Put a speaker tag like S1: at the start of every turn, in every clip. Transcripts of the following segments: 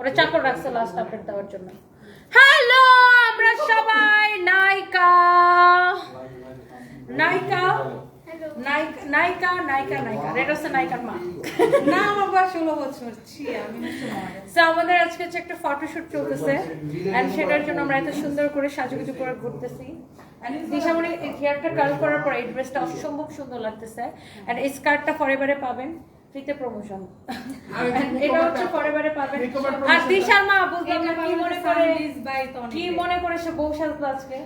S1: ওরা চাকর রাখছে লাস্ট আপডেট দেওয়ার জন্য। হ্যালো আমরা সবাই নায়িকা। নায়িকা? নায়িকা নায়িকা নায়িকা নায়িকা। এটা হচ্ছে নায়িকার মা।
S2: না আমার বয়স ষোলো বছর। ছি আমি হচ্ছে
S1: আমাদের আজকে হচ্ছে একটা ফটোশুট চলতেছে। এন্ড সেটার জন্য আমরা এত সুন্দর করে সাজুগুজু করে ঘুরতেছি। এন্ড দিশামণি হেয়ারটা কার্ল করার পর এই ড্রেসটা অসম্ভব সুন্দর লাগতেছে। এন্ড এই স্কার্টটা ফরেভারে পাবেন। ফ্রিতে প্রমোশন এটা হচ্ছে পাবেন আর দিশার মা বুঝলাম না কি মনে করে কি মনে করে সে বউ সাজলো আজকে?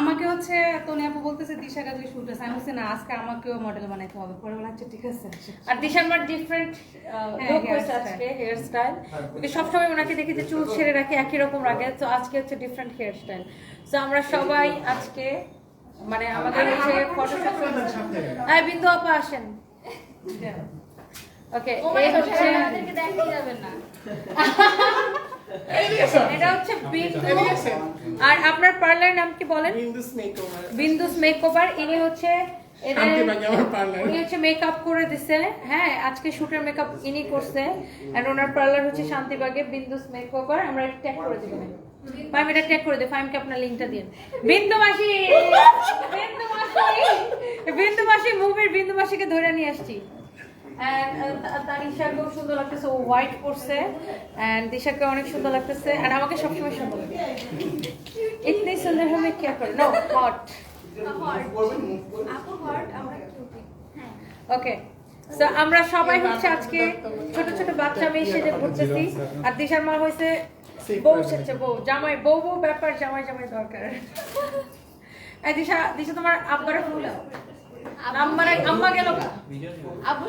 S2: আমাকে হচ্ছে তনি আপু বলতেছে দিশা কাজে শুট আছে আমি বলছি না আজকে আমাকেও মডেল বানাইতে হবে। পরে বলা আচ্ছা ঠিক আছে।
S1: আর দিশার মার ডিফারেন্ট
S2: হ্যাঁ,
S1: লুক হয়েছে আজকে হেয়ার স্টাইল সবসময় ওনাকে দেখি যে চুল ছেড়ে রাখে একই রকম রাখে তো আজকে হচ্ছে ডিফারেন্ট হেয়ার স্টাইল তো আমরা সবাই আজকে মানে আমাদের হচ্ছে ফটো হ্যাঁ বিন্দু আপা আসেন। ওকে এই হচ্ছে এটা হচ্ছে বিন্দু। আর আপনার পার্লার নাম কি বলেন?
S3: বিন্দুস মেকওভার
S1: বিন্দুস মেকওভার ইনি হচ্ছে এদের-
S3: শান্তিবাগী আমার পার্লার।
S1: উনি হচ্ছে মেকআপ করে দিছে। হ্যাঁ আজকে শুটের মেকআপ ইনি করছে। এন্ড ওনার পার্লার হচ্ছে শান্তিবাগে বিন্দুস মেকওভার আমরা ট্যাগ করে দিব। ফাইম এটা ট্যাগ করে দে। ফাইমকে আপনার লিংকটা দিন বিন্দু মাসি বিন্দু মাসি বিন্দু মাসি মুভির বিন্দু মাসিকে ধরে নিয়ে আসছি। আমরা সবাই হচ্ছে আজকে ছোট ছোট বাচ্চা মেয়ে সেজে ঘুরতেছি আর দিশার মা হয়েছে বউ সেচ্ছে বউ, জামাই, বউ বউ, ব্যাপার, জামাই জামাই দরকার। দিশা দিশা তোমার আব্বার ফুল আম্মার আম্মা গেল কা?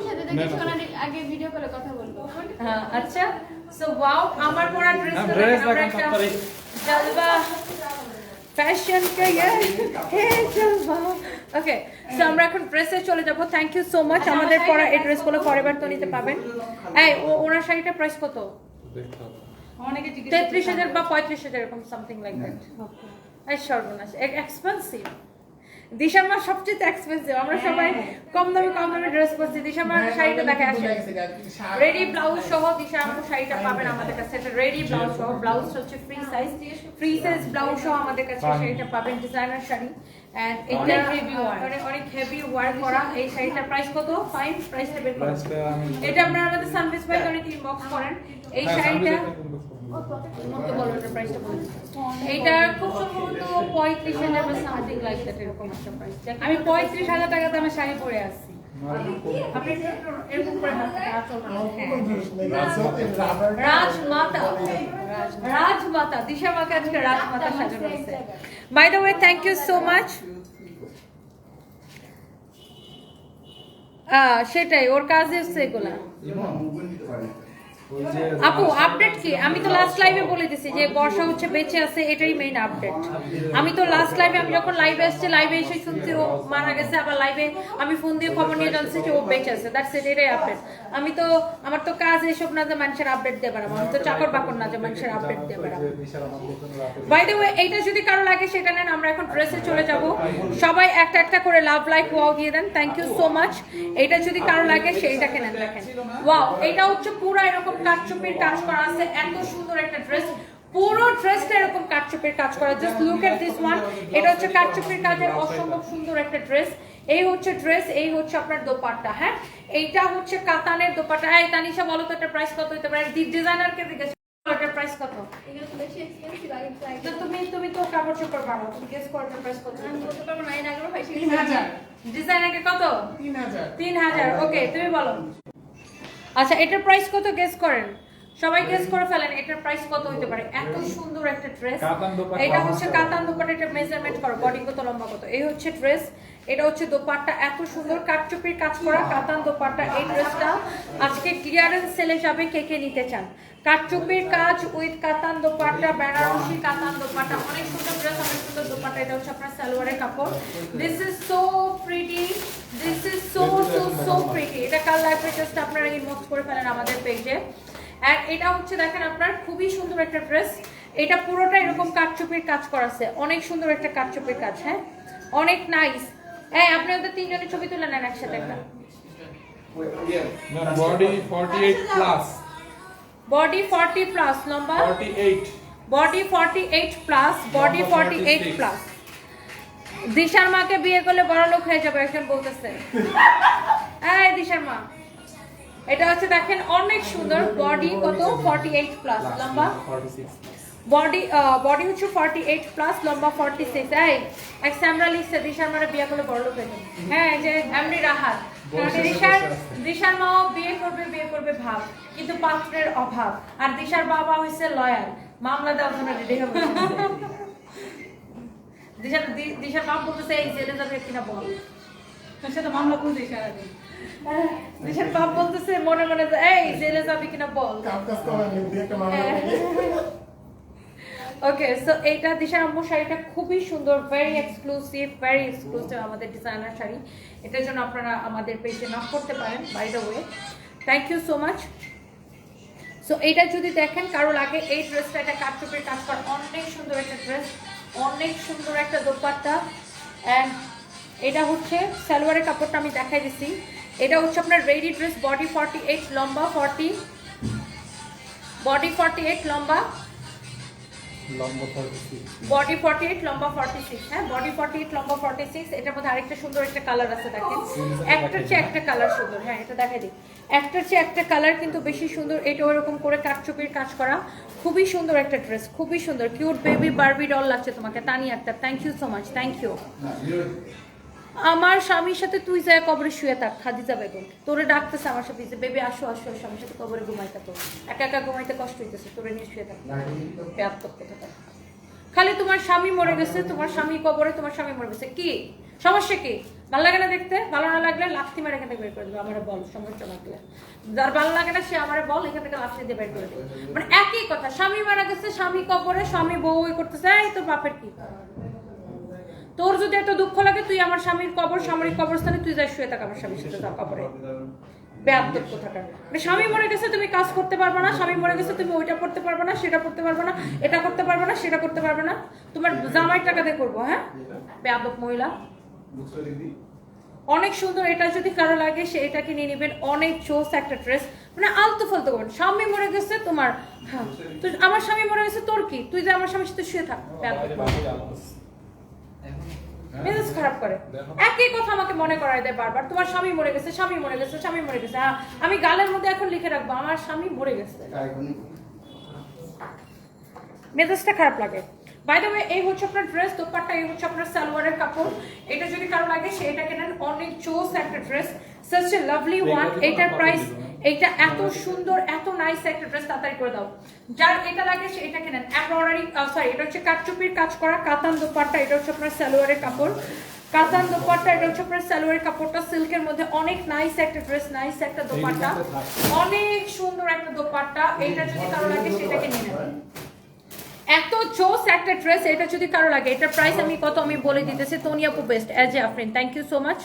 S4: সাথে তো কিছুক্ষণ আগে- ভিডিও কলে কথা বলব।
S1: হ্যাঁ, আচ্ছা। সো ওয়াও আমার পরা ড্রেস। জলবা ফ্যাশন কে ইয়ে। হে জলবা। ওকে সো আমরা এখন ড্রেসে চলে যাব। থ্যাংক ইউ সো মাচ আমাদের পরা এই ড্রেসগুলো ফরএভার তো নিতে পাবেন। এই ও- ওনার শাড়িটার প্রাইস কত?
S2: অনেকে জিজ্ঞেস
S1: তেত্রিশ হাজার বা পঁয়ত্রিশ হাজার এরকম সামথিং লাইক দ্যাট এই সর্বনাশ। এক্সপেন্সিভ দিশামা সবচেয়ে এক্সপেন্সিভ আমরা সবাই কম দামে কম দামে ড্রেস পরছি। দিশামার শাড়িটা দেখে আসে রেডি ব্লাউজ সহ দিশা শাড়িটা পাবেন আমাদের কাছে। এটা রেডি ব্লাউজ সহ ব্লাউজ হচ্ছে free size free size blouse সহ আমাদের কাছে শাড়িটা পাবেন ডিজাইনার শাড়ি। এন্ড এটা
S2: heavy
S1: অনেক অনেক হেভি ওয়ার্ক করা। এই শাড়িটার প্রাইস কত? ফাইন প্রাইসটা বের করুন। এটা আপনারা আমাদের সানভিস ভাই অনেক ইনবক্স করেন। এই
S5: হ্যাঁ,
S1: শাড়িটা এইটা খুব সম্ভবত পঁয়ত্রিশ হাজার বা সামথিং লাইক দ্যাট এরকম একটা প্রাইস
S2: আমি পঁয়ত্রিশ হাজার টাকা দামে শাড়ি পরে আসছি।
S1: আঁচল
S3: রাবার
S1: রাজমাতা। রাজমাতা দিশা মাকে আজকে রাজমাতা সাজানো হয়েছে। By the way thank you so much সেটাই ওর কাজে হচ্ছে এগুলা। আপু আপডেট কি? আমি তো লাস্ট লাইভে বলে দিছি যে বর্ষা হচ্ছে, বেঁচে আছে, এটাই মেইন আপডেট আমি তো লাস্ট লাইভে আমি যখন লাইভে আসছি লাইভে এসে শুনছি, ও মারা গেছে, আবার লাইভে আমি ফোন দিয়ে খবর নিয়ে জানছি যে ও বেঁচে আছে। দ্যাটস ইট এটাই আপডেট আমি তো, আমার তো কাজ এসব না যে মানুষের আপডেট দিয়ে বেড়াবো আমি তো চাকর বাকর না যে মানুষের আপডেট দিয়ে বেড়াবো। বাই দ্য ওয়ে এইটা যদি কারও লাগে, সেটা নেন, আমরা এখন ড্রেসে চলে যাব। সবাই একটা একটা করে লাভ লাইক ওয়াও দিয়ে দেন। থ্যাংক ইউ সো মাচ এটা যদি কারও লাগে, সেইটাকে নেন, দেখেন। ওয়াও এটা হচ্ছে পুরো এরকম কাটচুপির কাজ করা আছে এত সুন্দর একটা ড্রেস পুরো ড্রেসটা এরকম কাটচুপির কাজ করা। Just look at this one এটা হচ্ছে কাটচুপির কাজের অসম্ভব সুন্দর একটা ড্রেস এই হচ্ছে ড্রেস এই হচ্ছে আপনার দোপাট্টা হ্যাঁ? এইটা হচ্ছে কাতানের দোপাট্টা। এই তানিশা বলো তো এটা প্রাইস কত হতে পারে? ডিজাইনারকে জিজ্ঞেস করো এটার প্রাইস কত?
S4: তো বেশি এক্সপেন্সিভ আগে প্রাইস
S1: তো তুমি তুমি তো কাপড় চোপড় বানাও তুমি গেস করো এটার প্রাইস কত।
S4: আমি বলতে পারব না এর আগেও ভাই
S1: ডিজাইনারকে কত?
S3: তিন হাজার।
S1: তিন হাজার ওকে তুমি বলো। আচ্ছা এটার প্রাইস কত গেস করেন? সবাই গেস করে ফেলেন এটার প্রাইস কত হতে পারে? এত সুন্দর একটা ড্রেস। এটা হচ্ছে কাতান দোপাট্টা এটা মেজারমেন্ট করো বডি কত লম্বা কত। এই হচ্ছে ড্রেস এটা হচ্ছে দোপাট্টা এত সুন্দর কাটচুপির কাজ করা কাতান দোপাট্টা এই ড্রেসটা আজকে ক্লিয়ারেন্স সেলে যাবে কে কে নিতে চান। কাটচুপির কাজ উইথ কাতান দোপাট্টা বেনারসি কাতান দোপাট্টা অনেক সুন্দর ড্রেস অনেক সুন্দর দোপাট্টা এটা হচ্ছে আপনার সালোয়ারের কাপড়। This is so pretty this is so so so pretty লাইফে জাস্ট আপনারা ইনবক্স করে ফেলেন আমাদের পেজে এটা হচ্ছে দেখেন আপনার খুবই সুন্দর একটা ড্রেস এটা পুরোটা এরকম কাজ করা আছে। অনেক সুন্দর একটা কাজ হ্যাঁ? অনেক নাইস হ্যাঁ আপনি ওদের তিনজনের ছবি তুলে নেন একসাথে একটা।
S5: বডি 48 প্লাস
S1: বডি প্লাস লম্বা?
S5: 48
S1: বডি প্লাস বডি দিশার মাকে বিয়ে করলে বড় লোক হয়ে যাবে একজন বলতেছে। এই দিশার মা। এটা হচ্ছে দেখেন অনেক সুন্দর বডি কত? ফর্টি এইট প্লাস লম্বা?
S5: 46
S1: বডি বডি হচ্ছে ফর্টি এইট প্লাস লম্বা ফর্টি সিক্স এই এক স্যামরা লিখছে দিশার মারে বিয়ে করলে বড় লোক হয়ে হ্যাঁ যে এমনি রাহাত। দিশার দিশার মাও বিয়ে করবে বিয়ে করবে ভাব কিন্তু পাত্রের অভাব। আর দিশার বাবা হয়েছে লয়ার মামলা দেওয়ার জন্য রেডি হবে দিশার দিশার বাপ বলতেছে এই জেলে যাবে কিনা বল।
S2: তোর সাথে মামলা করছি সারাদিন।
S1: দিশার বাপ বলতেছে মনে মনে এই জেলে যাবে কিনা বল।
S3: কাপ কাজ করা নেই দিয়ে একটা মামলা করে।
S1: ওকে সো এইটা দিশার আম্মু শাড়িটা খুবই সুন্দর ভেরি এক্সক্লুসিভ ভেরি এক্সক্লুসিভ আমাদের ডিজাইনার শাড়ি। এটার জন্য আপনারা আমাদের পেজে নক করতে পারেন by the way thank you so much so এইটা যদি দেখেন কারও লাগে এই ড্রেসটা একটা কাঠচুপের কাজ করা অনেক সুন্দর একটা ড্রেস অনেক সুন্দর একটা দোপাট্টা। অ্যান্ড এটা হচ্ছে সালোয়ারের কাপড়টা আমি দেখাই দিছি। এটা হচ্ছে আপনার ready dress body forty eight লম্বা ফর্টি বডি ফর্টি এইট লম্বা।
S5: লম্বা 46
S1: বডি ফর্টি এইট লম্বা ফর্টি সিক্স হ্যাঁ? বডি ফর্টি এইট লম্বা ফর্টি সিক্স এটার মধ্যে আরেকটা সুন্দর একটা কালার আছে দেখেন। একটার চেয়ে একটা কালার সুন্দর হ্যাঁ এটা দেখাই দিই। একটার চেয়ে একটা কালার কিন্তু বেশি সুন্দর এটা ওরকম করে কাঠচুপির কাজ করা। খুবই সুন্দর একটা ড্রেস খুবই সুন্দর। কিউট বেবি বারবি ডল লাগছে তোমাকে Tani Akter thank you so much thank you আমার স্বামীর সাথে তুই যায় কবরে শুয়ে থাক, খাদিজা বেগম। তোরে ডাকতেছে আমার সাথে যে, বেবি, আসো আসো আসো, আমার সাথে কবরে ঘুমাইতে তো একা একা ঘুমাইতে কষ্ট হইতেছে, তোরে নিয়ে শুয়ে থাক। বেয়াত্তক কোথাকার। খালি তোমার স্বামী মরে গেছে, তোমার স্বামী কবরে, তোমার স্বামী মরে গেছে। কি? সমস্যা কি? ভালো লাগে না দেখতে? ভালো না লাগলে লাথি মারে এখান থেকে বের করে দেবে, আমার বল, সমস্যা লাগলে যার ভালো লাগে না, সে আমার বল, এখান থেকে লাথি দিয়ে বের করে দেবে। মানে একই কথা, স্বামী মারা গেছে, স্বামী কবরে, স্বামী বউ করতেছে, এই তোর বাপের কি? তোর যদি এত দুঃখ লাগে, তুই আমার স্বামীর কবর, সামরিক কবরস্থানে তুই যাই শুয়ে থাক আমার স্বামীর সাথে যা কবরে। মানে স্বামী মরে গেছে, তুমি কাজ করতে পারবে না, স্বামী মরে গেছে, তুমি ওইটা করতে পারবে না, সেটা করতে পারবে না, এটা করতে পারবে না, সেটা করতে পারবে না। তোমার জামাই টাকা দিয়ে করব হ্যাঁ? ব্যাপক মহিলা। অনেক সুন্দর, এটা যদি কারও লাগে, সে এটাকে নিয়ে নেবেন। অনেক চোস একটা ড্রেস। মানে আলতু ফালতু করবেন। স্বামী মরে গেছে, তোমার হ্যাঁ। আমার স্বামী মরে গেছে, তোর কি? তুই যে আমার স্বামীর সাথে শুয়ে থাক মহিলা। মেজাজ খারাপ করে। একই কথা আমাকে মনে করায় দেয় বারবার। তোমার স্বামী মরে গেছে স্বামী মরে গেছে স্বামী মরে গেছে। আমি গালের মধ্যে এখন লিখে রাখব আমার স্বামী মরে গেছে। মেজাজটা খারাপ লাগে। বাই দ্য ওয়ে এই হচ্ছে আপনার ড্রেস দোপাট্টা এই হচ্ছে আপনার সালোয়ারের কাপড়। এটা যদি কারও লাগে সে এটা কেনেন অনেক চোস একটা dress such a lovely one এটার প্রাইস এইটা এত সুন্দর এত নাইস একটা ড্রেস তাড়াতাড়ি করে দাও। যার এটা লাগে সে এটা কেনেন। এমব্রয়ডারি সরি এটা হচ্ছে কাটচুপির কাজ করা কাতান দোপাট্টা এটা হচ্ছে আপনার সালোয়ারের কাপড়। কাতান দোপাট্টা এটা হচ্ছে আপনার সালোয়ারের কাপড়টা সিল্কের মধ্যে অনেক নাইস একটা ড্রেস নাইস একটা দোপাট্টা। অনেক সুন্দর একটা দোপাট্টা। এইটা যদি কারও লাগে সেটাকে নিয়ে নেবেন। এত চোস একটা ড্রেস এটা যদি কারও লাগে এটার প্রাইস আমি কত আমি বলে দিতেছি। তোনিয়াপু best as a Afrin thank you so much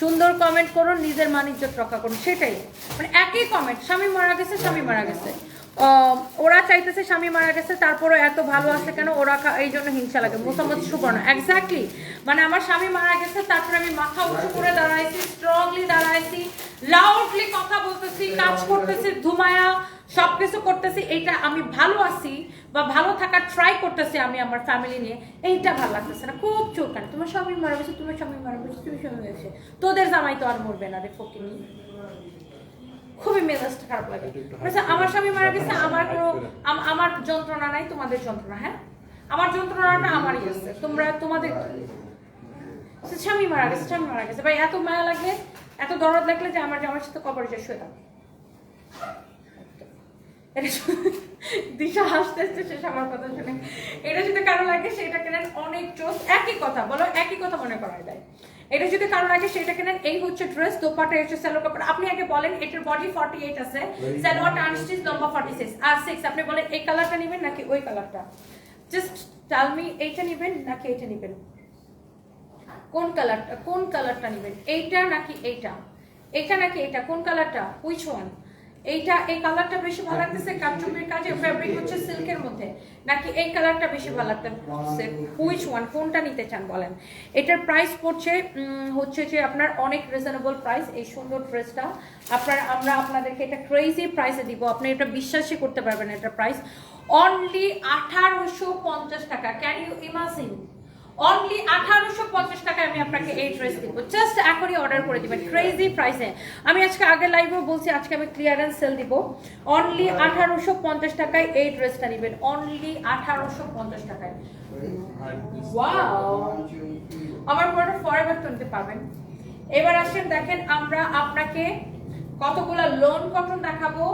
S1: সুন্দর কমেন্ট করুন, নিজের মান ইজ্জত রক্ষা করুন, সেটাই। মানে একই কমেন্ট স্বামী মারা গেছে, স্বামী মারা গেছে। ওরা চাইতেছে স্বামী মারা গেছে তারপরে এত ভালো আছে কেন? ওরা এই জন্য হিংসা লাগে। মোসাম্মদ সুবর্ণ এক্স্যাক্টলি মানে আমার স্বামী মারা গেছে, তারপরে আমি মাথা উঁচু করে দাঁড়াইছি স্ট্রংলি দাঁড়াইছি লাউডলি কথা বলতেছি, কাজ করতেছি, ধুমায়া সব কিছু করতেছি, এইটা আমি ভালো আছি বা ভালো থাকার ট্রাই করতেছি আমি আমার ফ্যামিলি নিয়ে, এইটা ভালো লাগতেছে না। খুব চোখান তোমার স্বামী মারা গেছে, তোমার স্বামী মারা গেছে, তুমি স্বামী গেছে। তোদের জামাই তো আর মরবে না রে ফকিনি খুবই মেজাজটা খারাপ লাগে। আচ্ছা আমার স্বামী মারা গেছে আমার কোনো আমার যন্ত্রণা নাই তোমাদের যন্ত্রণা হ্যাঁ? আমার যন্ত্রণাটা আমারই আছে। তোমরা তোমাদের স্বামী মারা গেছে স্বামী মারা গেছে। ভাই এত মায়া লাগলে এত দরদ লাগলে যে আমার জামার সাথে কবরে যে শুয়ে থাকো। এটা দিশা হাসতে হাসতে শেষ আমার কথা শুনে। এটা যদি কারও লাগে সেটা কেনেন অনেক চোস একই কথা বলো একই কথা মনে করা যায় এটা যদি কারও লাগে সেটা কেনেন এই হচ্ছে ড্রেস দোপাটা হচ্ছে স্যালো কাপড়। আপনি আগে বলেন এটার বডি ফর্টি এইট আছে স্যালোয়ার আনস্টিচ লম্বা ফর্টি সিক্স আর সিক্স আপনি বলেন এই কালারটা নেবেন নাকি ওই কালারটা জাস্ট টাল মি এইটা নেবেন নাকি এইটা নেবেন? কোন কালারটা কোন কালারটা নেবেন? এইটা নাকি এইটা? এইটা নাকি এইটা? কোন কালারটা হুইচ ওয়ান এইটা, এই কালারটা বেশি ভালো লাগতেছে কাটচুপির কাজে ফ্যাব্রিক হচ্ছে সিল্কের মধ্যে। নাকি এই কালারটা বেশি ভালো লাগতেছে? হুইচ ওয়ান কোনটা নিতে চান বলেন? এটার প্রাইস পড়ছে হচ্ছে যে আপনার অনেক রিজনেবল প্রাইস এই সুন্দর ড্রেসটা আপনার, আমরা আপনাদেরকে এটা ক্রেজি প্রাইসে দিব। আপনি এটা বিশ্বাসই করতে পারবেন এটা প্রাইস অনলি আঠারোশো পঞ্চাশ টাকা। ক্যান ইউ ইমাজিন অনলি আঠারোশো পঞ্চাশ টাকায় আমি আপনাকে এই ড্রেস দিব। জাস্ট এখনই অর্ডার করে দিবেন। ক্রেজি প্রাইসে আমি আজকে আগের লাইভেও বলছি আজকে আমি ক্লিয়ারেন্স সেল দিব। অনলি আঠারোশো পঞ্চাশ টাকায় এই ড্রেসটা নেবেন। অনলি আঠারোশো পঞ্চাশ টাকায়। আমার পরে ফরএভার তুলতে পারবেন। এবার আসেন দেখেন আমরা আপনাকে কতগুলো লোন কটন দেখাবো।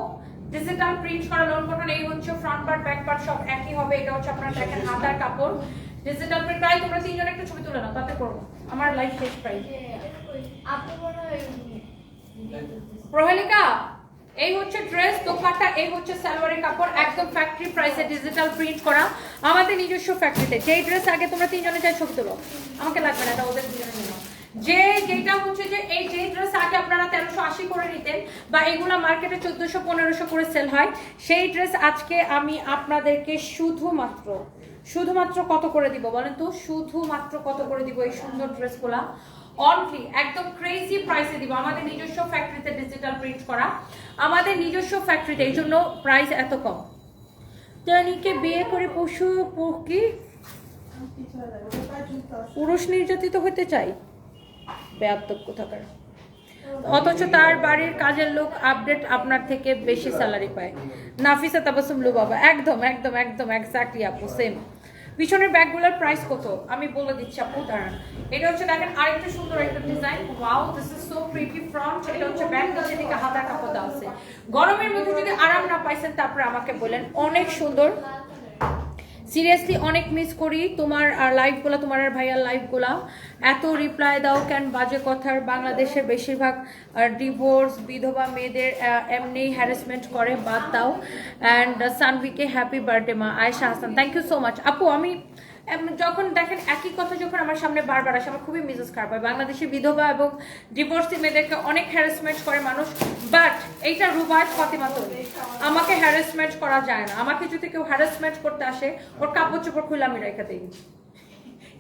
S1: ডিজিটাল প্রিন্ট করা লোন কটন এই হচ্ছে ফ্রন্ট পার্ট ব্যাক পার্ট সব একই হবে। এটা হচ্ছে আপনারা দেখেন হাতার কাপড়। ডিজিটাল প্রিন্ট প্রায় তোমরা তিনজন একটা ছবি তুলে নাও, তাতে করব। আমার লাইফ শেষ প্রায়। প্রহেলিকা এই হচ্ছে ড্রেস দোপাট্টা, এই হচ্ছে সালোয়ারের কাপড়, একদম ফ্যাক্টরি প্রাইসে ডিজিটাল প্রিন্ট করা। আমাদের নিজস্ব ফ্যাক্টরিতে যেই ড্রেস আগে তোমরা তিনজনে চাই ছবি তোলো, আমাকে লাগবে না, এটা ওদের দুজনে নাও। যে যেটা হচ্ছে যে এই যে ড্রেস আগে আপনারা তেরোশো আশি করে নিতেন বা এগুলা মার্কেটে চোদ্দশো, পনেরোশো করে সেল হয়, সেই ড্রেস আজকে আমি আপনাদেরকে শুধুমাত্র শুধুমাত্র কত করে দিব বলেন তো? শুধুমাত্র কত করে দিব এই সুন্দর ড্রেসগুলা? অনলি একদম ক্রেজি প্রাইসে দিব। আমাদের নিজস্ব ফ্যাক্টরিতে ডিজিটাল প্রিন্ট করা। আমাদের নিজস্ব ফ্যাক্টরিতে এই জন্য প্রাইস এত কম। জানিকে বিয়ে করে পশু, প- কি? পুরুষ নির্যাতিত হতে চাই? বেয়াত্তক কোথাকার। অথচ তার বাড়ির কাজের লোক আপডেট আপনার থেকে বেশি স্যালারি পায়। নাফিসা তাবাসুম লু বাবা একদম একদম একদম এক্স্যাক্টলি আপু সেম পিছনের ব্যাগগুলোর প্রাইস কত? আমি বলে দিচ্ছি আপু, দাঁড়ান। এটা হচ্ছে দেখেন আরেকটা সুন্দর একটা design wow this is so pretty front এটা হচ্ছে ব্যাগ কাছে দিকে হাতা কাপড় আছে। গরমের মধ্যে যদি আরাম না পাইছেন, তারপরে আমাকে বলেন। অনেক সুন্দর। সিরিয়াসলি অনেক মিস করি। তোমার আর লাইভগুলা তোমার আর ভাইয়ার লাইভগুলা এত রিপ্লাই দাও কেন? বাজে কথার বাংলাদেশের বেশিরভাগ ডিভোর্স বিধবা মেয়েদের এমনি হ্যারাসমেন্ট করে, বাদ দাও। অ্যান্ড সানভিকে হ্যাপি বার্থডে মা। Ayesha Hasan thank you so much আপু, আমি যখন দেখেন একই কথা যখন আমার সামনে বারবার আসে, আমার খুবই মেজাজ খারাপ হয়। বাংলাদেশের বিধবা এবং ডিভোর্সি মেয়েদেরকে অনেক হ্যারাসমেন্ট করে মানুষ বাট এইটা রুবায়ত ফাতিমা তো আমাকে হ্যারাসমেন্ট করা যায় না। আমাকে যদি কেউ হ্যারাসমেন্ট করতে আসে, ওর কাপড় চোপড় খুলে আমি রেখে দিই।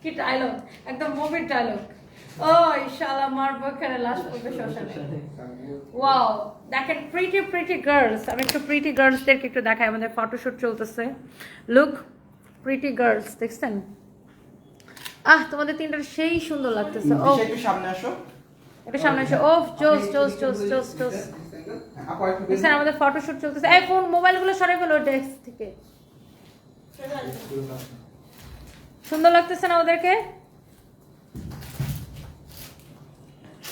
S1: কি ডায়লগ একদম মুভির ডায়লগ ও, ইনশাআল্লাহ মারবো এখানে লাশ শ্মশানে। ওয়াও দেখেন প্রিটি প্রিটি গার্লস আমি একটু প্রিটি গার্লসদেরকে একটু দেখাই, আমাদের ফটোশুট চলতেছে। লুক প্রিটি গার্লস দেখছেন? আহ তোমাদের তিনটার সেই সুন্দর লাগতেছে। ও
S6: একটু সামনে আসো।
S1: একটু সামনে এসে ও জোস জোস জোস জোস জোস দেখছেন আমাদের ফটোশুট চলতেছে। এই ফোন মোবাইলগুলো সরাই ফেলো ডেস্ক থেকে। সুন্দর লাগতেছে না ওদেরকে?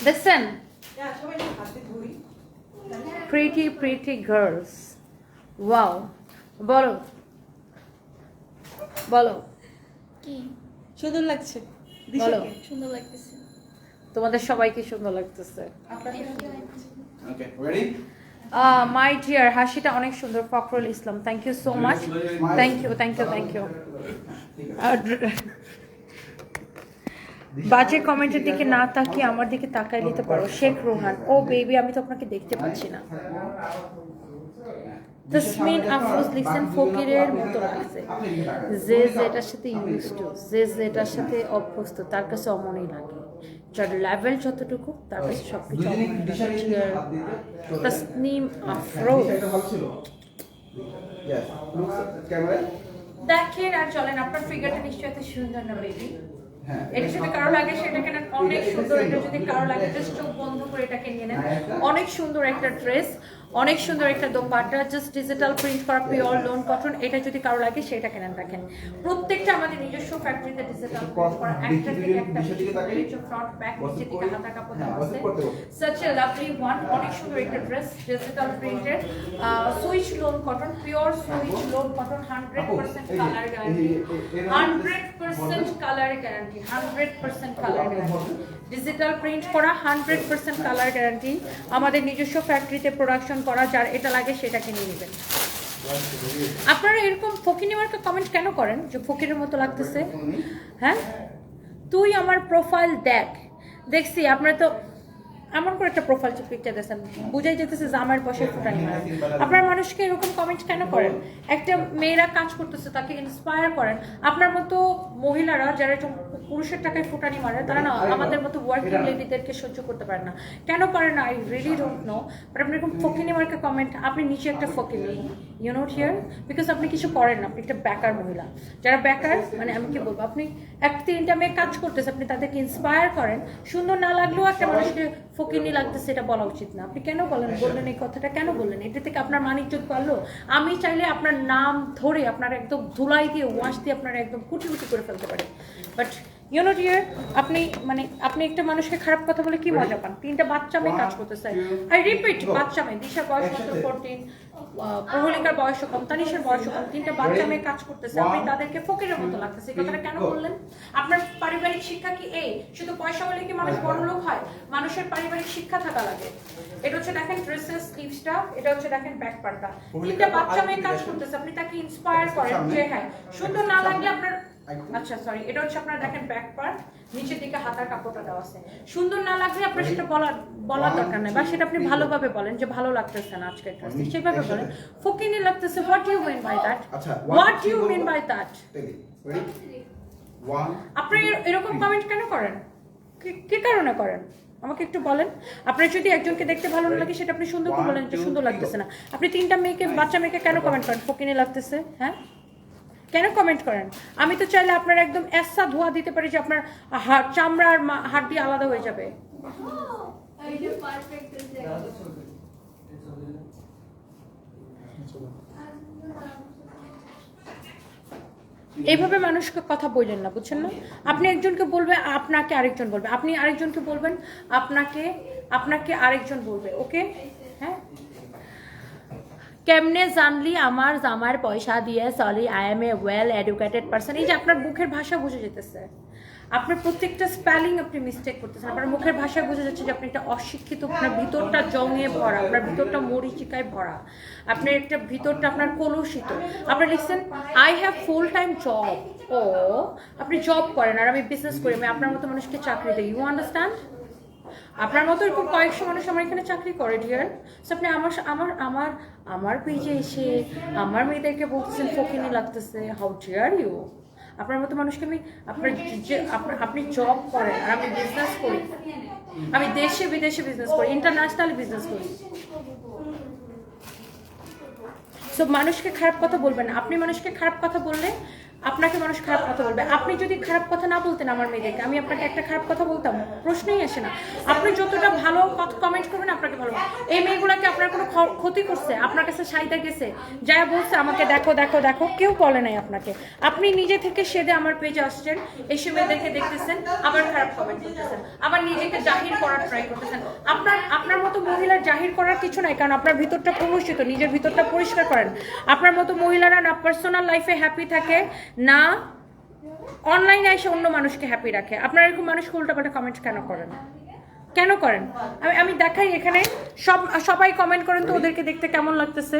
S1: দেখছেন? প্রিটি প্রিটি গার্লস ওয়াও বলো। বলো।
S4: কি?
S2: সুন্দর লাগছে।
S1: বলো।
S4: সুন্দর লাগতেছে।
S1: তোমাদের সবাইকে সুন্দর লাগতেছে।
S6: ওকে রেডি
S1: মাই ডিয়ার হাসিটা অনেক সুন্দর Fakhrul Islam thank you so much thank you thank you thank you বাজে কমেন্টের দিকে না তাকিয়ে আমার দিকে তাকায় নিতে পারো শেখ রোহান। ও বেবি আমি তো আপনাকে দেখতে পাচ্ছি না। তসমিন আফরোজ লিখছেন ফকিরের মতো লাগছে যে যেটার সাথে ইউজ টু যে যেটার সাথে অভ্যস্ত। তার কাছে অমনই লাগে। যার লেভেল যতটুকু তার কাছে
S6: দিয়ে দাও।
S1: তসনিম আফরোজ। দেখেন আর চলেন আপনার ফিগারটা নিশ্চয়ই এত সুন্দর না বেবি
S6: হ্যাঁ
S1: এটা যদি কারও লাগে সেটা কেন অনেক সুন্দর এটা যদি কারও লাগে জাস্ট চোখ বন্ধ করে এটাকে নিয়ে নেন। অনেক সুন্দর একটা ড্রেস অনেক সুন্দর একটা দোপাট্টা জাস্ট ডিজিটাল প্রিন্ট করা পিওর লোন কটন এটা যদি কারও লাগে সেটা কেনেন দেখেন প্রত্যেকটা আমাদের নিজস্ব ফ্যাক্টরিতে ডিজিটাল প্রিন্ট করা একটা থেকে একটা ফ্রন্ট ব্যাক নিচে দিকে হাতা কাপড় দেওয়া আছে such a lovely one অনেক সুন্দর একটা dress digital printed Swiss lawn cotton pure Swiss lawn cotton hundred percent colour guarantee hundred percent colour guarantee hundred percent colour guarantee digital print করা হান্ড্রেড পার্সেন্ট কালার গ্যারান্টি আমাদের নিজস্ব ফ্যাক্টরিতে production করা, যার এটা লাগে সেটা কিনে নেবেন। আপনারা এরকম ফকিনি মার্কে কমেন্ট কেন করেন? যে ফকিরের মতো লাগতেছে। হ্যাঁ? তুই আমার প্রোফাইল দেখ। দেখছি, আপনার তো এমন করে একটা প্রোফাইল পিকচার দিয়েছেন। বুঝাই যেতেছে যে আমার বসে ফুটানি মারা আপনার মানুষকে এরকম কমেন্ট কেন করেন? একটা মেয়েরা কাজ করতেছে তাকে ইন্সপায়ার করেন। আপনার মতো মহিলারা যারা একটু পুরুষের টাকায় ফুটানি মারে তারা না আমাদের মতো ওয়ার্কিং লেডিদেরকে সহ্য করতে পারে না। কেন পারে না? I really don't know but আপনি এরকম ফকিনি মার্কে কমেন্ট আপনি নিচে একটা ফকিনি ইউ নোট হিয়ার বিকজ আপনি কিছু করেন না আপনি একটা বেকার মহিলা। যারা বেকার মানে আমি কি বলব আপনি এক তিনটা মেয়ে কাজ করতেছে আপনি তাদেরকে ইন্সপায়ার করেন। সুন্দর না লাগলেও একটা মানুষকে ফকিনি লাগতেছে এটা বলা উচিত না। আপনি কেন বলেন? বললেন এই কথাটা কেন বললেন? এটা থেকে আপনার মানিজ্য পারল আমি চাইলে আপনার নাম ধরে আপনার একদম ধুলাই দিয়ে ওয়াশ দিয়ে আপনার একদম কুটি কুটি করে ফেলতে পারি। বাট ইউনো ডিয়ার আপনি মানে আপনি একটা মানুষকে খারাপ কথা বলে কি মজা পান? তিনটা বাচ্চা মেয়ে কাজ করতে চাই আই রিপিট বাচ্চা মেয়ে দিশা বয়স মাত্র ফোরটিন প্রহলিকার বয়স কম তানিশের বয়স কম তিনটা বাচ্চা মেয়ে কাজ করতেছে আপনি তাদেরকে ফকিরের মতো লাগতেছে। এই কথাটা কেন বললেন? আপনার পারিবারিক শিক্ষা কি এই? শুধু পয়সা হলে কি মানুষ বড় লোক হয়? মানুষের পারিবারিক শিক্ষা থাকা লাগে। এটা হচ্ছে দেখেন ড্রেসের স্লিভসটা এটা হচ্ছে দেখেন ব্যাক পার্টটা তিনটা বাচ্চা মেয়ে কাজ করতেছে আপনি তাকে ইন্সপায়ার করেন যে হ্যাঁ সুন্দর না লাগলে আপনার আচ্ছা সরি এটা হচ্ছে আপনার দেখেন ব্যাক পার্ট নিচের দিকে হাতার কাপড়টা দেওয়া আছে। সুন্দর না লাগলে আপনার সেটা বলার বলার দরকার নেই বা সেটা আপনি ভালোভাবে বলেন যে ভালো লাগতেছে না আজকে ড্রেসটি সেভাবে বলেন। ফকিনি লাগতেছে what you mean by that
S6: আচ্ছা,
S1: what you mean by that. আপনি এরকম কমেন্ট কেন করেন? কি- কি কারণে করেন? আমাকে একটু বলেন। আপনার যদি একজনকে দেখতে ভালো না লাগে সেটা আপনি সুন্দর করে বলেন যে সুন্দর লাগতেছে না। আপনি তিনটা মেয়েকে বাচ্চা মেয়েকে কেন কমেন্ট করেন? ফকিনি লাগতেছে হ্যাঁ? কেন কমেন্ট করেন? আমি তো চাইলে আপনার একদম এসা ধোয়া দিতে পারি যে আপনার চামড়া আর হাড্ডি আলাদা হয়ে যাবে। এইভাবে মানুষকে কথা বললেন না, বুঝছেন না? আপনি একজনকে বলবে, আপনাকে আরেকজন বলবে। আপনি আরেকজনকে বলবেন, আপনাকে আপনাকে আরেকজন বলবে ওকে কেমনে জানলি আমার জামার পয়সা দিয়ে sorry I am a well educated person এই যে আপনার মুখের ভাষা বুঝে যেতেছে। আপনার প্রত্যেকটা স্পেলিং আপনি মিস্টেক করতেছেন। আপনার মুখের ভাষায় বোঝা যাচ্ছে যে আপনি একটা অশিক্ষিত, আপনার ভিতরটা জঙে ভরা, আপনার ভিতরটা মরিচিকায় ভরা, আপনার একটা ভিতরটা আপনার কলুষিত। আপনি লিখছেন I have full time job ও, আপনি জব করেন আর আমি বিজনেস করি, আমি আপনার মতো মানুষকে চাকরি দিই। ইউ আন্ডারস্ট্যান্ড আপনার মতো এরকম কয়েকশো মানুষ আমার এখানে চাকরি করে ডিয়ার সো আপনি আমার আমার আমার আমার পেজে এসে আমার মেয়েদেরকে বলতেছেন, ফকিনি লাগতেছে হাউ ডিয়ার ইউ আপনার মতো মানুষকে আমি, আপনার যে আপনি জব করেন, আর আমি বিজনেস করি। আমি দেশে, বিদেশে বিজনেস করি ইন্টারন্যাশনাল বিজনেস করি। সো মানুষকে খারাপ কথা বলবেন আপনি মানুষকে খারাপ কথা বললে আপনাকে মানুষ খারাপ কথা বলবে। আপনি যদি খারাপ কথা না বলতেন আমার মেয়েদেরকে, আমি আপনাকে একটা খারাপ কথা বলতাম, প্রশ্নই আসে না। আপনি যতটা ভালো কথা কমেন্ট করবেন, আপনাকে ভালো এই মেয়েগুলোকে আপনার কোনো ক্ষতি করছে? আপনার কাছে সাইডে গেছে? যা বলছে আমাকে দেখো দেখো দেখো, কেউ বলে নাই আপনাকে। আপনি নিজে থেকে সেদে আমার পেজে আসছেন, এসে মেয়েদেরকে দেখতেছেন, আবার খারাপ কমেন্ট করতেছেন, আবার নিজেকে জাহির করার ট্রাই করতেছেন। আপনার আপনার মতো মহিলার জাহির করার কিছু নাই, কারণ আপনার ভিতরটা প্রদর্শিত নিজের ভিতরটা পরিষ্কার করেন। আপনার মতো মহিলারা না পার্সোনাল লাইফে হ্যাপি থাকে না অনলাইনে এসে অন্য মানুষকে হ্যাপি রাখে। আপনারা এরকম মানুষকে উল্টাপাল্টা কমেন্ট কেন করেন? কেন করেন? আমি আমি দেখাই এখানে। সব সবাই কমেন্ট করেন তো ওদেরকে দেখতে কেমন লাগতেছে?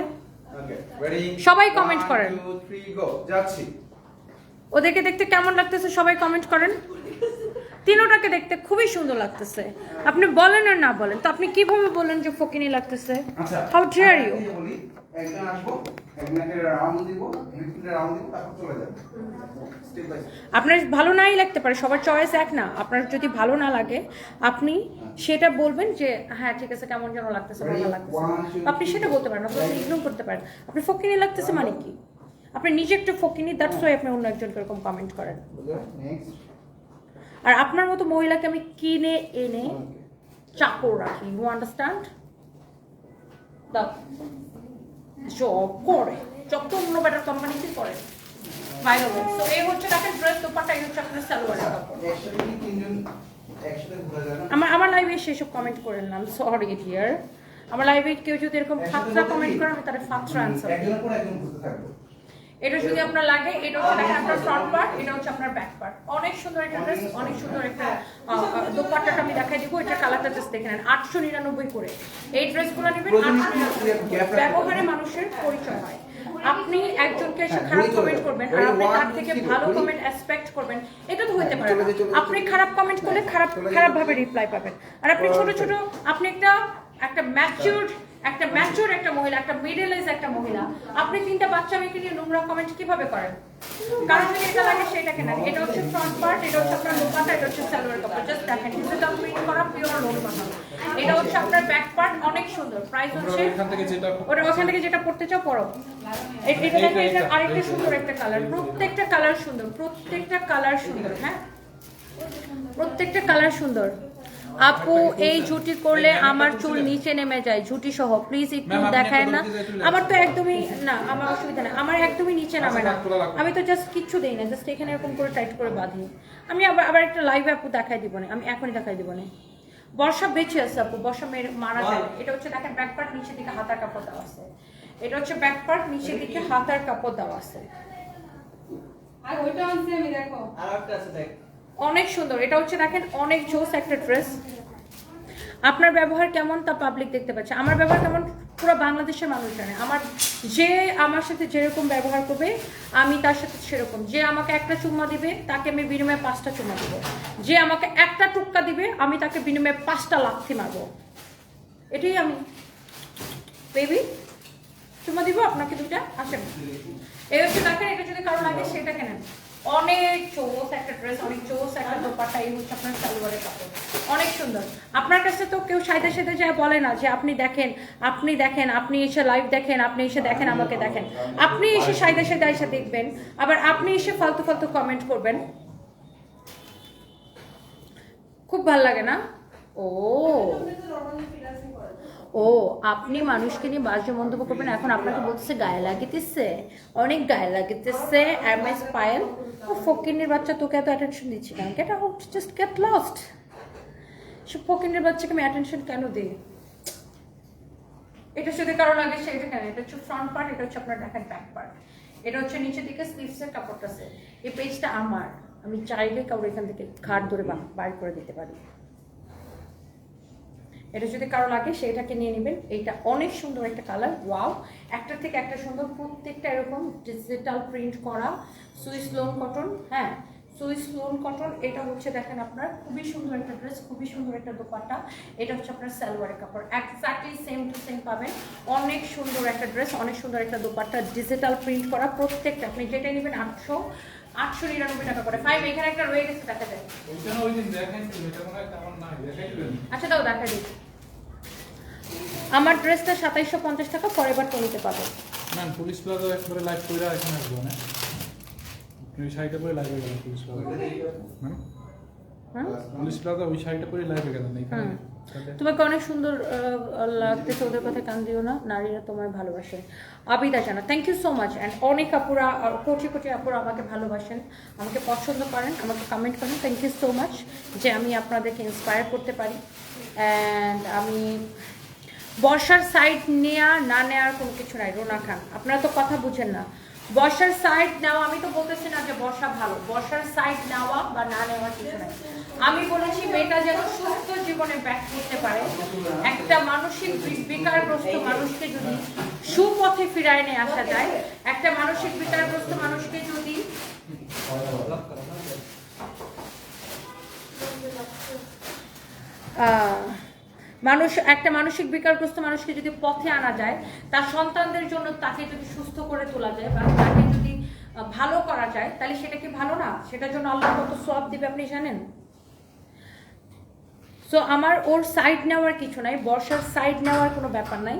S1: সবাই
S6: কমেন্ট
S1: করেন। ওদেরকে দেখতে কেমন লাগতেছে? সবাই কমেন্ট করেন। তিনোটাকে দেখতে খুবই সুন্দর লাগতেছে। আপনি বলেন আর না বলেন। তো আপনি কীভাবে বলেন যে ফকিনি লাগতেছে। How dare you. আপনার ভালো নাই লাগতে পারে সবার চয়েস এক না। আপনার যদি ভালো না লাগে আপনি সেটা বলবেন যে হ্যাঁ ঠিক আছে কেমন যেন লাগতেছে ভালো লাগতেছে। আপনি সেটা বলতে পারেন আপনি ইগনোর করতে পারেন। আপনি ফকিনি লাগতেছে মানে কি? আপনি নিজে একটা ফকিনি দ্যাটস ওয়াই আপনি অন্য একজনকে এরকম কমেন্ট করেন. আর আপনার মতো মহিলাকে আমি কিনে এনে চাকর রাখি ইউ আন্ডারস্ট্যান্ড জব করে জব তো অন্য বেটার কোম্পানিতে করে। বাইরে তো এই হচ্ছে দেখেন ড্রেস দোপাটা এই হচ্ছে আপনার সালোয়ারের কাপড়। আমার আমার লাইভে সেসব কমেন্ট করেন না সরি ডিয়ার আমার লাইভে কেউ যদি এরকম ফাত্রা কমেন্ট করে আমি তাহলে ফাত্রা আনসার এটা যদি আপনার লাগে এটা হচ্ছে দেখেন আপনার ফ্রন্ট পার্ট এটা হচ্ছে আপনার ব্যাক পার্ট অনেক সুন্দর একটা ড্রেস অনেক সুন্দর একটা দোপাট্টাটা আমি দেখাই দিব এটা কালারটা জাস্ট দেখে নেন। আটশো নিরানব্বই করে। এই ড্রেসগুলো নেবেন ব্যবহারে মানুষের পরিচয় হয়। আপনি একজনকে এসে
S6: হ্যাঁ,
S1: খারাপ কমেন্ট করবেন আর আপনি তার থেকে ভালো কমেন্ট এক্সপেক্ট করবেন এটা তো হইতে পারে
S6: চলে যায়,
S1: আপনি খারাপ কমেন্ট করলে খারাপ
S6: চলে
S1: খারাপ ভাবে রিপ্লাই পাবেন। আর আপনি ছোট ছোট আপনি একটা একটা ম্যাচিউর একটা ম্যাচিউর একটা মহিলা একটা মিডল এজ একটা মহিলা আপনি তিনটা বাচ্চা মেয়েকে নিয়ে নোংরা কমেন্ট কীভাবে করেন? কারণ এটা লাগে সেটা কেন এটা হচ্ছে ফ্রন্ট পার্ট এটা হচ্ছে আপনার লোকাটা এটা হচ্ছে সালোয়ার কাপড় জাস্ট দেখেন ডিজিটাল প্রিন্ট করা পিওর লোন কথা এটা হচ্ছে আপনার ব্যাক পার্ট অনেক সুন্দর। প্রাইস হচ্ছে
S5: এখান থেকে যেটা
S1: ওটা ওখান থেকে যেটা পড়তে চাও পড়ো। এটা দেখো এটা আরেকটা সুন্দর একটা কালার প্রত্যেকটা কালার সুন্দর প্রত্যেকটা কালার সুন্দর হ্যাঁ? প্রত্যেকটা কালার সুন্দর। আপু এই ঝুটি করলে আমার চুল নিচে নেমে যায় ঝুটি সহ প্লিজ একটু দেখায় না। আমার তো একদমই না আমার অসুবিধা নেই। আমার একদমই নিচে নামে না।
S5: আচ্ছা।
S1: আমি তো জাস্ট কিচ্ছু দেই না জাস্ট এখানে এরকম করে টাইট করে বাঁধি। আমি আবার আবার একটা লাইভ আপু দেখাই দিব না আমি এখনই দেখাই দিব না। বর্ষা বেঁচে আছে আপু বর্ষা মেয়ের মারা যায়। এটা হচ্ছে দেখেন ব্যাক পার্ট নিচের দিকে হাতার কাপড় দেওয়া আছে। এটা হচ্ছে ব্যাক পার্ট নিচের দিকে হাতার কাপড় দেওয়া আছে।
S2: আর ওইটা আনছি আমি দেখো।
S1: অনেক সুন্দর। এটা হচ্ছে দেখেন অনেক জোস একটা ড্রেস। আপনার ব্যবহার কেমন তা পাবলিক দেখতে পাচ্ছে। আমার ব্যবহার কেমন পুরো বাংলাদেশের মানুষ জানে। আমার যে আমার সাথে যেরকম ব্যবহার করবে, আমি তার সাথে সেরকম। যে আমাকে একটা চুম্মা দিবে, তাকে আমি বিনিময়ে পাঁচটা চুম্মা দেবো। যে আমাকে একটা টুক্কা দিবে, আমি তাকে বিনিময়ে পাঁচটা লাথি মারবো। এটাই আমি। বেবি চুম্মা দিব, আপনাকে দুইটা। আসেন। এই হচ্ছে দেখেন, এটা যদি কারও লাগে সেটা কেনেন অনেক একটা ড্রেস অনেক অনেক সুন্দর। আপনার কাছে তো কেউ বলে না যে আপনি দেখেন আপনি দেখেন, আপনি এসে লাইভ দেখেন, আপনি এসে দেখেন, আমাকে দেখেন। আপনি এসে সাইদা সাইডে এসে দেখবেন, আবার আপনি এসে ফালতু ফালতু কমেন্ট করবেন। খুব ভালো লাগে না? ও। ও, আপনি মানুষকে নিয়ে বাজে মন্তব্য করবেন, এখন আপনাকে বলতেছে গায়ে লাগিতেছে, অনেক গায়ে লাগিতেছে এম এস পায়েল ও ফকিনের বাচ্চা, তোকে এত অ্যাটেনশন দিচ্ছি কেন? Get out just get lost সে ফকিনের বাচ্চাকে আমি অ্যাটেনশন কেন দিই? এটা যদি কারও লাগে সেটা কেন? এটা হচ্ছে ফ্রন্ট পার্ট এটা হচ্ছে আপনার দেখেন ব্যাক পার্ট এটা হচ্ছে নিচের দিকে স্লিভসের কাপড়টা আছে। এই পেজটা আমার। আমি চাইলে কারোর এখান থেকে ঘাট ধরে বা- বার করে দিতে পারি। এটা যদি কারও লাগে সেটাকে নিয়ে নেবেন। এইটা অনেক সুন্দর একটা কালার, ওয়াও। একটা থেকে একটা সুন্দর প্রত্যেকটা এরকম ডিজিটাল প্রিন্ট করা সুইস লোন কটন হ্যাঁ? সুইস লোন কটন এটা হচ্ছে দেখেন আপনার খুবই সুন্দর একটা ড্রেস খুবই সুন্দর একটা দোপাট্টা। এটা হচ্ছে আপনার সালোয়ারের কাপড়। এক্স্যাক্টলি সেম টু সেম পাবেন। অনেক সুন্দর একটা ড্রেস অনেক সুন্দর একটা দোপাট্টা ডিজিটাল প্রিন্ট করা প্রত্যেকটা। আপনি যেটা নেবেন আটশো আটশো নিরানব্বই টাকা করে। ফাইভ এখানে একটা রয়ে গেছে দেখা যায়
S5: হয়
S1: আচ্ছা দাও দেখা দিই। আমার ড্রেসটা সাতাইশশো পঞ্চাশ টাকা পরের বার নিতে পারব।
S5: ম্যাম পুলিশ প্লাজা একবারে লাইভ করে এখানে আসব না ওই সাইডে করে লাইভে গেলেন পুলিশ প্লাজা।
S1: হ্যাঁ?
S5: পুলিশ প্লাজা ওই সাইডে করে লাইভে গেলেন এখানে।
S1: তোমাকে অনেক সুন্দর লাগতেছে ওদের কথা, কান দিও না। নারীরা তোমায় ভালোবাসে। আবিদা জানা thank you so much and অনেক আপুরা কোটি কোটি আপুরা আমাকে ভালোবাসেন, আমাকে পছন্দ করেন, আমাকে কমেন্ট করেন। থ্যাংক ইউ সো মাচ যে আমি আপনাদেরকে ইন্সপায়ার করতে পারি। অ্যান্ড আমি বর্ষার সাইড নেওয়া না নেওয়ার কোনো কিছু নাই। রোনা খান, আপনারা তো কথা বুঝেন না। বর্ষার সাইড নেওয়া আমি তো বলতেছি না যে বর্ষা ভালো বর্ষার সাইড নেওয়া বা না নেওয়া কিছু নাই আমি বলেছি মেয়েটা যেন সুস্থ জীবনে ব্যাক করতে পারে। একটা মানসিক বিকারগ্রস্ত মানুষকে যদি সুপথে ফিরায় নিয়ে আসা যায় একটা মানসিক বিকারগ্রস্ত মানুষকে যদি আহ, মানুষ, একটা মানসিক বিকারগ্রস্ত মানুষকে যদি পথে আনা যায়, তার সন্তানদের জন্য তাকে যদি সুস্থ করে তোলা যায় বা তাকে যদি ভালো করা যায়, তাহলে সেটা কি ভালো না? সেটার জন্য আল্লাহ কত সব দিবে আপনি জানেন? সো আমার ওর সাইড নেওয়ার কিছু নাই, বর্ষার সাইড নেওয়ার কোনো ব্যাপার নাই।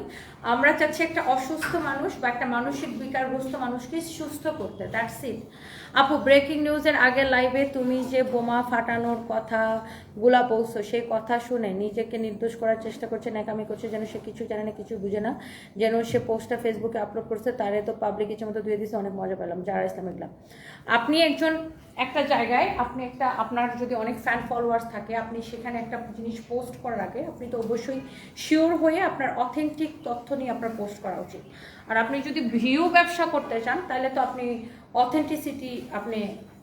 S1: আমরা চাচ্ছি একটা অসুস্থ মানুষ বা একটা মানসিক বিকারগ্রস্ত মানুষকে সুস্থ করতে দ্যাটস ইট আপু ব্রেকিং নিউজের আগের লাইভে তুমি যে বোমা ফাটানোর কথা গুলা বলছো, সেই কথা শুনে নিজেকে নির্দোষ করার চেষ্টা করছে, ন্যাকামি করছে, যেন সে কিছু জানে না, কিছু বুঝে না, যেন সে পোস্টটা ফেসবুকে আপলোড করছে, তারে তো পাবলিক ইচ্ছে মতো ধুয়ে দিছে, অনেক মজা পেলাম, যারা ইসলাম ইসলাম আপনি একজন, একটা জায়গায় আপনি একটা, আপনার যদি অনেক ফ্যান ফলোয়ার্স থাকে, আপনি সেখানে একটা জিনিস পোস্ট করার আগে আপনি তো অবশ্যই শিওর হয়ে আপনার অথেন্টিক তথ্য নিয়ে আপনার পোস্ট করা উচিত। আর আপনি যদি ভিউ ব্যবসা করতে চান, তাহলে তো আপনি অথেন্টিসিটি আপনি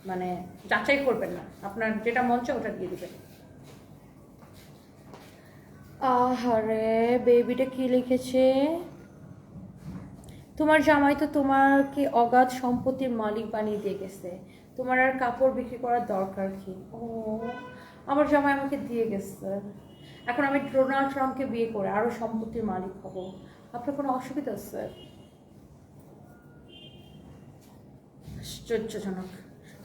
S1: মানে যাচাই করবেন না। আপনার যেটা মন চায় ওটা দিয়ে দেবেন। আহারে বেবিটা কি লিখেছে? তোমার জামাই তো তোমাকে অগাধ সম্পত্তির মালিক বানিয়ে দিয়ে গেছে। তোমার আর কাপড় বিক্রি করার দরকার কি? ও, আমার জামাই আমাকে দিয়ে গেছে। এখন আমি ডোনাল্ড ট্রাম্পকে বিয়ে করে আরও সম্পত্তির মালিক হব। আপনার কোনো অসুবিধা আছে আশ্চর্যজনক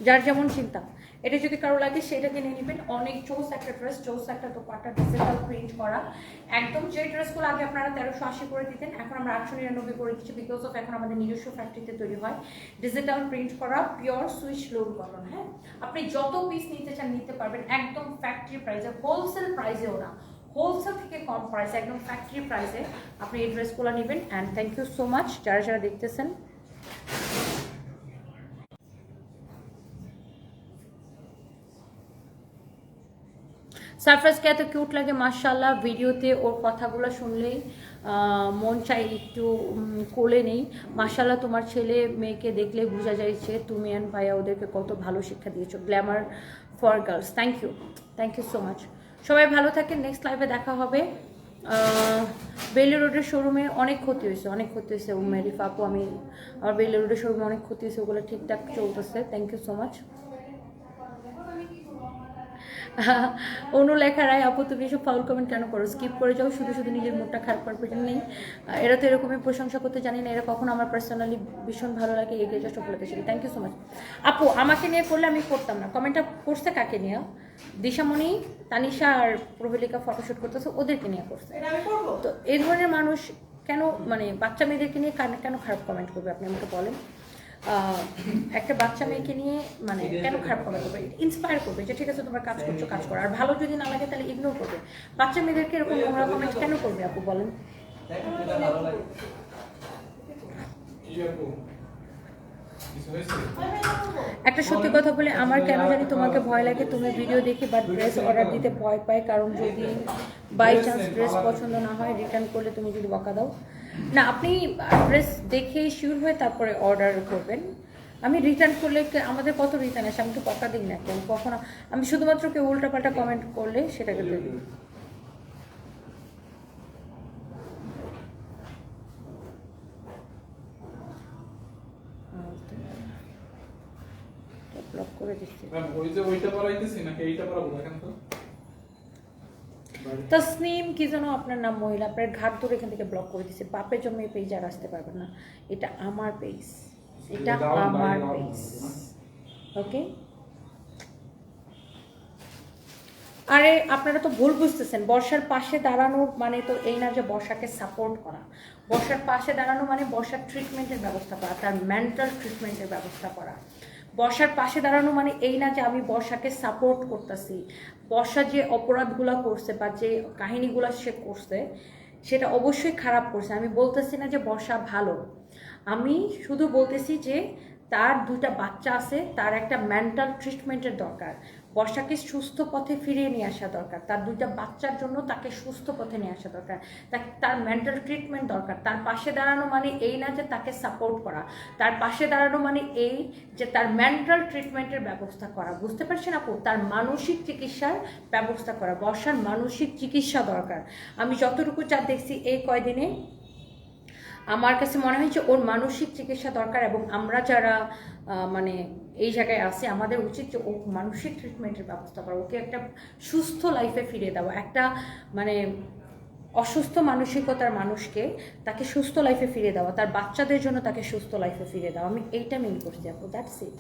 S1: যার যেমন চিন্তা। এটা যদি কারও লাগে, সেটা কিনে নেবেন। অনেক চৌস একটা ড্রেস চৌস একটা দোপাট্টা ডিজিটাল প্রিন্ট করা। একদম যে ড্রেসগুলো আগে আপনারা তেরোশো আশি করে দিতেন, এখন আমরা আটশো নিরানব্বই করে দিচ্ছি বিকজ অফ এখন আমাদের নিজস্ব ফ্যাক্টরিতে তৈরি হয়। ডিজিটাল প্রিন্ট করা পিওর সুইচ লোড কটন হ্যাঁ? আপনি যত পিস নিতে চান, নিতে পারবেন। একদম ফ্যাক্টরি প্রাইসে হোলসেল প্রাইসেও না। হোলসেল থেকে কম প্রাইসে একদম ফ্যাক্টরি প্রাইসে আপনি এই ড্রেসগুলো নেবেন। And thank you so much যারা যারা দেখতেছেন সারফাসকে এত কিউট লাগে মার্শাল্লাহ ভিডিওতে ওর কথাগুলো শুনলেই মন চাই একটু কোলে নেই। মার্শাল্লাহ তোমার ছেলে মেয়েকে দেখলে বোঝা যাচ্ছে তুমি অ্যান্ড ভাইয়া ওদেরকে কত ভালো শিক্ষা দিয়েছ। Glamour for girls thank you thank you so much সবাই ভালো থাকেন নেক্সট লাইভে দেখা হবে। বেলি রোডের শোরুমে অনেক ক্ষতি হয়েছে, অনেক ক্ষতি হয়েছে। মেরিফ আপু, আমি, আমার বেলি রোডের শোরুমে অনেক ক্ষতি হয়েছে, ওগুলো ঠিকঠাক চলতেছে। Thank you so much Anulekha Roy আপু তুমি এসব ফাউল কমেন্ট কেন করো? স্কিপ করে যাও শুধু শুধু নিজের মুডটা খারাপ করার প্রয়োজন নেই। এরা তো এরকমই প্রশংসা করতে জানি না এরা কখনো আমার পার্সোনালি ভীষণ ভালো লাগে এগিয়ে যাওয়া সফলতা ছিল। থ্যাংক ইউ সো মাচ আপু আমাকে নিয়ে করলে আমি করতাম না। কমেন্টটা করছে কাকে নিয়ে? দিশামণি তানিশা আর প্রহেলিকা ফটোশ্যুট করতেছে ওদেরকে নিয়ে করছে। তো এই ধরনের মানুষ কেন মানে বাচ্চা মেয়েদেরকে নিয়ে কেন কেন খারাপ কমেন্ট করবে আপনি আমাকে বলেন? একটা বাচ্চা মেয়েকে নিয়ে মানে কেন খারাপ কমেন্ট করবে ইন্সপায়ার করবে যে, ঠিক আছে, তোমরা কাজ করছ, কাজ করো। আর ভালো যদি না লাগে, তাহলে ইগনোর করবে। বাচ্চা মেয়েদেরকে এরকম নোংরা কমেন্ট কেন করবে আপু, বলেন? একটা সত্যি কথা বলে, আমার কেন জানি তোমাকে ভয় লাগে, তুমি ভিডিও দেখি বা ড্রেস অর্ডার দিতে ভয় পাই কারণ যদি বাই চান্স ড্রেস পছন্দ না হয় রিটার্ন করলে তুমি যদি বকা দাও। না আপনি ড্রেস দেখে শিওর হয়ে তারপরে অর্ডার করবেন। আমি রিটার্ন করলে আমাদের কত রিটার্ন আসে? আমি তো বকা দিই না কেন? কখনো আমি শুধুমাত্র কেউ উল্টাপাল্টা কমেন্ট করলে সেটাকে দিয়ে দিই ব্লক করে দিচ্ছি।
S5: ওই যে ওইটা পড়াইতেছি নাকি এইটা পড়াবো দেখেন তো।
S1: তসনিম কি যেন আপনার নাম মহিলা আপনার ঘাট ধরে এখান থেকে ব্লক করে দিচ্ছে বাপের জন্য এই পেজ আর আসতে পারবেন না। এটা আমার পেজ এটা আমার পেজ ওকে আরে আপনারা তো ভুল বুঝতেছেন। বর্ষার পাশে দাঁড়ানো মানে তো এই না যে বর্ষাকে সাপোর্ট করা। বর্ষার পাশে দাঁড়ানো মানে বর্ষার ট্রিটমেন্টের ব্যবস্থা করা তার মেন্টাল ট্রিটমেন্টের ব্যবস্থা করা। বর্ষার পাশে দাঁড়ানো মানে এই না যে আমি বর্ষাকে সাপোর্ট করতেছি। বর্ষা যে অপরাধগুলো করছে বা যে কাহিনীগুলো সে করছে, সেটা অবশ্যই খারাপ করছে। আমি বলতেছি না যে বর্ষা ভালো। আমি শুধু বলতেছি যে তার দুইটা বাচ্চা আছে, তার একটা মেন্টাল ট্রিটমেন্টের দরকার। বর্ষাকে সুস্থ পথে ফিরিয়ে নিয়ে আসা দরকার। তার দুইটা বাচ্চার জন্য তাকে সুস্থ পথে নিয়ে আসা দরকার। তা- তার মেন্টাল ট্রিটমেন্ট দরকার। তার পাশে দাঁড়ানো মানে এই না যে তাকে সাপোর্ট করা। তার পাশে দাঁড়ানো মানে এই যে তার মেন্টাল ট্রিটমেন্টের ব্যবস্থা করা। বুঝতে পারছেন আপু? তার মানসিক চিকিৎসার ব্যবস্থা করা। বর্ষার মানসিক চিকিৎসা দরকার। আমি যতটুকু যা দেখছি এই কয়দিনে আমার কাছে মনে হয় যে ওর মানসিক চিকিৎসা দরকার এবং আমরা যারা মানে এই জায়গায় আসি আমাদের উচিত যে ও মানসিক ট্রিটমেন্টের ব্যবস্থা করা, ওকে একটা সুস্থ লাইফে ফিরে দেওয়া, একটা মানে অসুস্থ মানসিকতার মানুষকে তাকে সুস্থ লাইফে ফিরে দেওয়া, তার বাচ্চাদের জন্য তাকে সুস্থ লাইফে ফিরে দেওয়া, আমি এইটা মেন করছি, আপু দ্যাটস ইট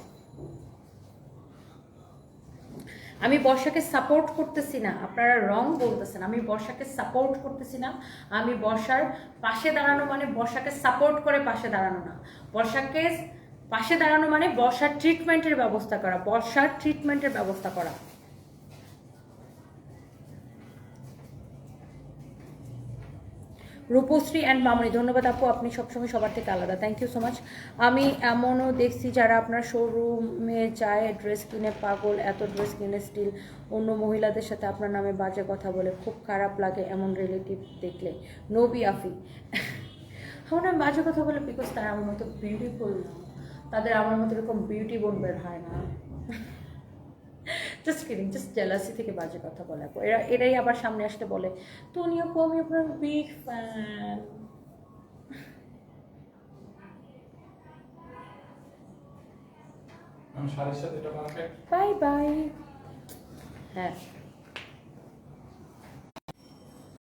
S1: আমি বর্ষাকে সাপোর্ট করতেছি না। আপনারা রং বলতেছেন। আমি বর্ষাকে সাপোর্ট করতেছি না। আমি বর্ষার পাশে দাঁড়ানো মানে বর্ষাকে সাপোর্ট করে পাশে দাঁড়ানো না। বর্ষাকে পাশে দাঁড়ানো মানে বর্ষার ট্রিটমেন্টের ব্যবস্থা করা, বর্ষার ট্রিটমেন্টের ব্যবস্থা করা। রূপশ্রী অ্যান্ড মামনি, ধন্যবাদ আপু, আপনি সবসময় সবার থেকে আলাদা। থ্যাংক ইউ সো মাচ আমি এমনও দেখছি যারা আপনার শোরুমে যায় ড্রেস কিনে পাগল, এত ড্রেস কিনে স্টিল অন্য মহিলাদের সাথে আপনার নামে বাজে কথা বলে, খুব খারাপ লাগে এমন রিলেটিভ দেখলে। নবী আফি। আমার নামে বাজে কথা বলে বিকজ তারা আমার মতো বিউটিফুল না। তাদের আমার মতো এরকম বিউটি বোন বের হয় না। জাস্ট কিডিং জাস্ট জেলাসি থেকে বাজে কথা বলে এরা এরাই আবার সামনে আসতে বলে টনি আপু আমি আপনার বিগ ফ্যান বাই বাই হ্যাঁ।